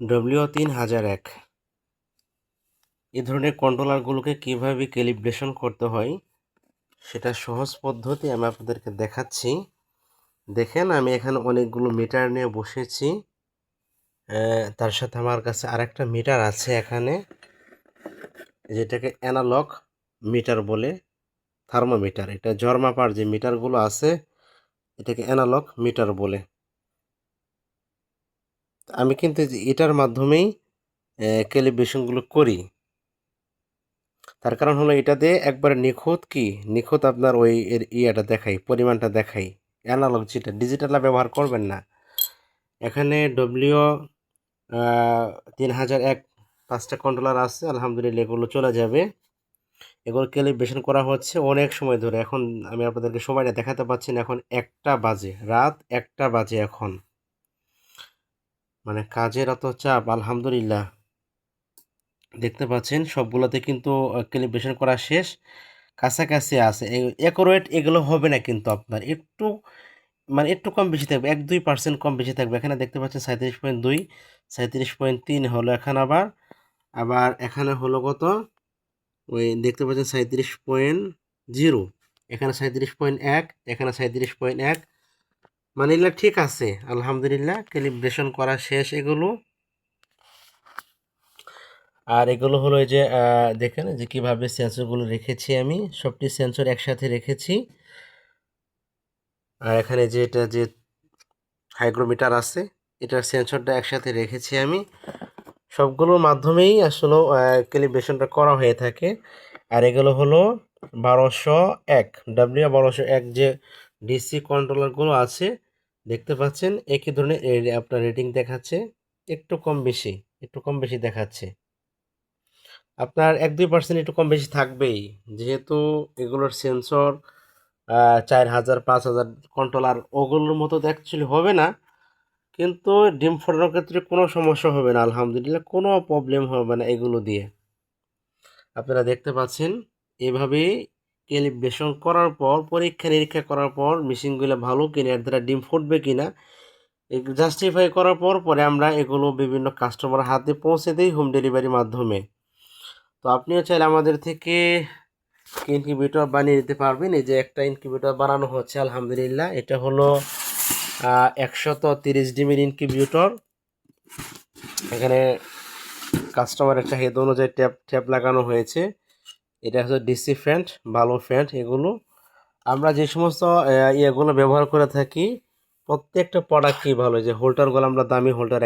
W তিন হাজার এক। এই ধরনের কন্ট্রোলারগুলোকে কীভাবে ক্যালিব্রেশন করতে হয়, সেটা সহজ পদ্ধতি আমি আপনাদেরকে দেখাচ্ছি। দেখেন, আমি এখানে অনেকগুলো মিটার নিয়ে বসেছি। তার সাথে আমার কাছে আরেকটা মিটার আছে এখানে, যেটাকে অ্যানালগ মিটার বলে থার্মোমিটার এটা জ্বর মাপার যে মিটারগুলো আছে, এটাকে অ্যানালগ মিটার বলে। আমি কিন্তু এটার মাধ্যমেই ক্যালিব্রেশনগুলো করি। তার কারণ হলো এটাতে একবারে নিখুঁত কি? নিখুঁত আপনার ওই এর ইয়েটা দেখাই, পরিমাণটা দেখাই। অ্যানালগ যেটা ডিজিটাল ব্যবহার করবেন না। এখানে ডব্লিউ তিন হাজার এক, পাঁচটা কন্ট্রোলার আছে, আলহামদুলিল্লাহ এগুলো চলে যাবে। এগুলো ক্যালিব্রেশন করা হচ্ছে অনেক সময় ধরে। এখন আমি আপনাদেরকে সময়টা দেখাতে পাচ্ছি না, এখন একটা বাজে, রাত একটা বাজে এখন। মানে কাজের এত চাপ, আলহামদুলিল্লাহ। দেখতে পাচ্ছেন, সবগুলোতে কিন্তু ক্যালিব্রেশন করা শেষ। কাছাকাছি আছে। অ্যাকোরেট এগুলো হবে না কিন্তু আপনার। একটু মানে একটু কম বেশি থাকবে, এক দুই পার্সেন্ট কম বেশি থাকবে। এখানে দেখতে পাচ্ছেন সাঁত্রিশ পয়েন্ট দুই সাঁত্রিশ পয়েন্ট তিন হলো এখানে আবার। আবার এখানে হলো কত? ওই দেখতে পাচ্ছেন সাঁত্রিশ পয়েন্ট জিরো। এখানে সাঁত্রিশ পয়েন্ট এক, এখানে সাঁত্রিশ পয়েন্ট এক। মানে এগুলো ঠিক আছে, আলহামদুলিল্লাহ ক্যালিব্রেশন করা শেষ এগুলো। আর এগুলো হলো এই যে দেখেন যে কীভাবে সেন্সরগুলো রেখেছি আমি, সবটি সেন্সর একসাথে রেখেছি। আর এখানে যে এটা যে হাইগ্রোমিটার আছে, এটার সেন্সরটা একসাথে রেখেছি আমি। সবগুলোর মাধ্যমেই আসলে ক্যালিব্রেশনটা করা হয়ে থাকে। আর এগুলো হলো বারোশো এক ডাব্লিউ বারোশো এক যে ডিসি কন্ট্রোলারগুলো আছে। দেখতে পাচ্ছেন, একই ধরনের আপনার রেটিং দেখাচ্ছে। একটু কম বেশি, একটু কম বেশি দেখাচ্ছে। আপনার এক দুই পার্সেন্ট একটু কম বেশি থাকবেই। যেহেতু এগুলোর সেন্সর চার হাজার, পাঁচ হাজার কন্ট্রোলার ওগুলোর মতো তো অ্যাকচুয়ালি হবে না। কিন্তু ডিম ফোটানোর ক্ষেত্রে কোনো সমস্যা হবে না, আলহামদুলিল্লাহ। কোনো প্রবলেম হবে না এগুলো দিয়ে। আপনারা দেখতে পাচ্ছেন, এভাবেই ক্যালিব্রেশন করার পর, পরীক্ষা নিরীক্ষা করার পর, মেশিনগুলো ভালো কিনা, এর দ্বারা ডিম ফুটবে কিনা জাস্টিফাই করার পর, পরে আমরা এগুলো বিভিন্ন কাস্টমার হাতে পৌঁছে দিই হোম ডেলিভারির মাধ্যমে। তো আপনিও চাইলে আমাদের থেকে ইনকিউবেটর বানিয়ে নিতে পারবেন। এই যে একটা ইনকিউবেটর বানানো হচ্ছে, আলহামদুলিল্লাহ। এটা হলো একশত তিরিশ ডিমের ইনকিউবেটর এখানে কাস্টমারের চাহিদা অনুযায়ী ট্যাপ ট্যাপ লাগানো হয়েছে। এটা হচ্ছে ডিসি ফ্যান্ট ভালো ফ্যান্ট এগুলো। আমরা যে সমস্ত ইয়েগুলো ব্যবহার করে থাকি, প্রত্যেকটা প্রোডাক্টই ভালো। যে হোল্ডারগুলো আমরা দামি হোল্ডার